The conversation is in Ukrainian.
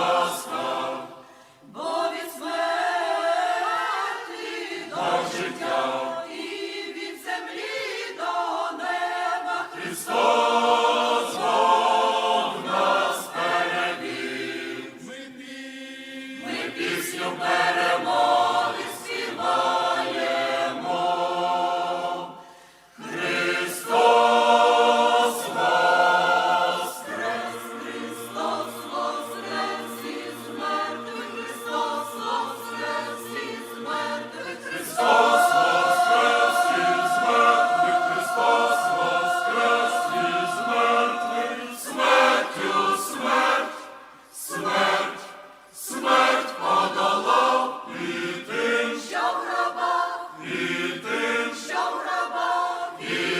ласка, бо від смерті до життя і від землі до неба Христос Бог нас перебіг. Ми пісню. You.